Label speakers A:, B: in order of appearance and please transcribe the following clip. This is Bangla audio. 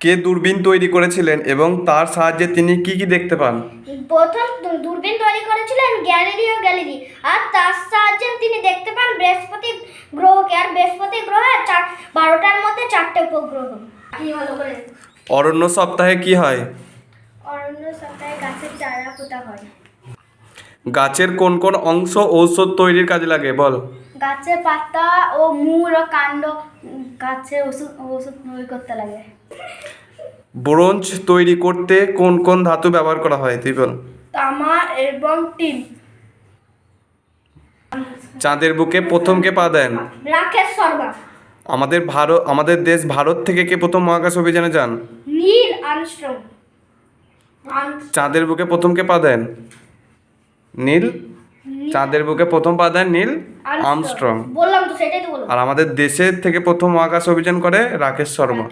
A: কে দূরবীন তৈরি করেছিলেন এবং তার সাহায্যে তিনি কি কি দেখতে পান?
B: প্রথম দূরবীন তৈরি করেছিলেন গ্যালিলিও গ্যালিলি আর তার সাহায্যে তিনি দেখতে পান বৃহস্পতি গ্রহকে আর বৃহস্পতি গ্রহে চার বারোটার মধ্যে চারটে উপগ্রহ। কি হলো করে
A: অরণ্য সপ্তাহে কি হয়?
B: অরণ্য সপ্তাহে গাছের চারা পোতা হয়।
A: গাছের কোন কোন অংশ ঔষধ তৈরির কাজে লাগে? বল।
B: গাছের পাতা ও মূল ও কাণ্ড গাছে ওষুধ ওষুধ তৈরি করতে লাগে।
A: ব্রোঞ্জ তৈরি করতে কোন কোন ধাতু ব্যবহার করা হয় তুই বল
B: তামা এবং টিন।
A: চাঁদের বুকে প্রথম কে পা দেন?
B: রাকেশ শর্মা।
A: আমাদের ভারত আমাদের দেশ ভারত থেকে কে প্রথম মহাকাশ অভিযানে যান?
B: Neil Armstrong.
A: চাঁদের বুকে প্রথম কে পা দেন? নীল? চাঁদের বুকে প্রথম পা দেন নীল আর্মস্ট্রং।
B: বললাম তো সেটাই তো বললাম।
A: আর আমাদের দেশের থেকে প্রথম মহাকাশ অভিযান করে রাকেশ শর্মা।